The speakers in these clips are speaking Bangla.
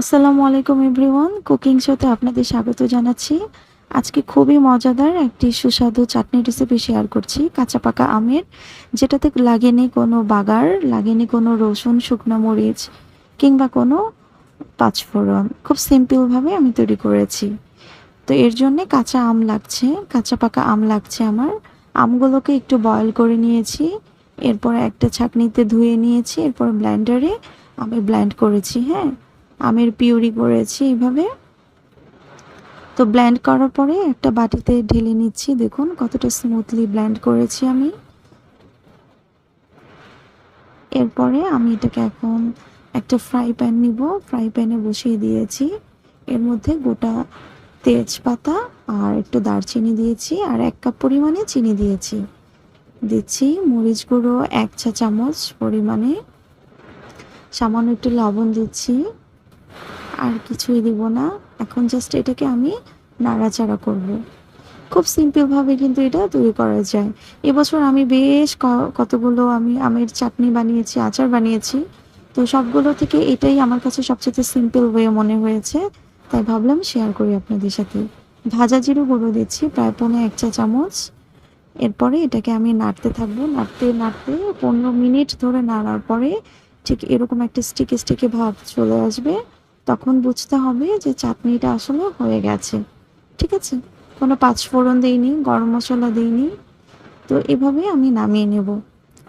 আসসালামু আলাইকুম এভরিওয়ান। কুকিং শোতে আপনাদের স্বাগত জানাচ্ছি। আজকে খুবই মজাদার একটি সুস্বাদু চাটনি রেসিপি শেয়ার করছি কাঁচা পাকা আমের, যেটাতে লাগেনি কোনো বাগার, লাগেনি কোনো রসুন, শুকনো মরিচ, কিংবা কোনো পাঁচফোড়ন। খুব সিম্পলভাবে আমি তৈরি করেছি। তো এর জন্যে কাঁচা আম লাগছে কাঁচা পাকা আম লাগছে আমার। আমগুলোকে একটু বয়েল করে নিয়েছি, এরপর একটা ছাঁকনিতে ধুয়ে নিয়েছি, এরপর ব্লেন্ডারে আমি ব্লেন্ড করেছি হ্যাঁ। আমের পিউরি করেছি এইভাবে তো ব্ল্যান্ড করার পরে একটা বাটিতে ঢেলে নিচ্ছি, দেখুন কতটা স্মুথলি ব্ল্যান্ড করেছি আমি। এরপরে আমি এটাকে এখন একটা ফ্রাই প্যান নিব ফ্রাই প্যানে বসিয়ে দিয়েছি। এর মধ্যে গোটা তেজপাতা আর একটু দারচিনি দিয়েছি আর এক কাপ পরিমাণে চিনি দিয়েছি। দিচ্ছি মরিচ গুঁড়ো এক চা চামচ পরিমাণে। সামান্য একটু লবণ দিচ্ছি। আর কিছুই দিব না। এখন জাস্ট এটাকে আমি নাড়াচাড়া করব। খুব সিম্পলভাবে কিন্তু এটা তৈরি করা যায়। এবছর আমি বেশ কতগুলো আমি আমের চাটনি বানিয়েছি, আচার বানিয়েছি। তো সবগুলো থেকে এটাই আমার কাছে সবচেয়ে সিম্পল ওয়ে মনে হয়েছে। তাই ভাবলাম শেয়ার করি আপনাদের সাথে। ভাজা জিরো গুঁড়ো দিচ্ছি, প্রায় পৌনে এক চা চামচ। এরপরে এটাকে আমি নাড়তে থাকব। নাড়তে নাড়তে পনেরো মিনিট ধরে নাড়ার পরে ঠিক এরকম একটা স্টিকে স্টিকে ভাব চলে আসবে। তখন বুঝতে হবে যে চাটনিটা আসলে হয়ে গেছে। ঠিক আছে? কোনো পাঁচফোড়ন দিইনি, গরম মশলা দিইনি। তো এভাবে আমি নামিয়ে নেব।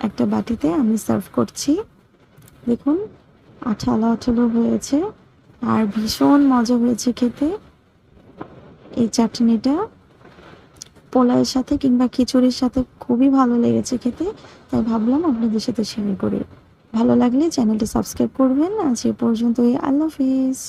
একটা বাটিতে আমি সার্ভ করছি। দেখুন, আঠালো আঠালো হয়েছে। আর ভীষণ মজা হয়েছে খেতে। এই চাটনিটা পোলাওয়ের সাথে কিংবা খিচুড়ির সাথে খুবই ভালো লেগেছে খেতে। তাই ভাবলাম আপনাদের সাথে শেয়ার করি। ভালো লাগলে চ্যানেলটি সাবস্ক্রাইব করবেন। আজ এ পর্যন্তই। আল্লাহ হাফিজ।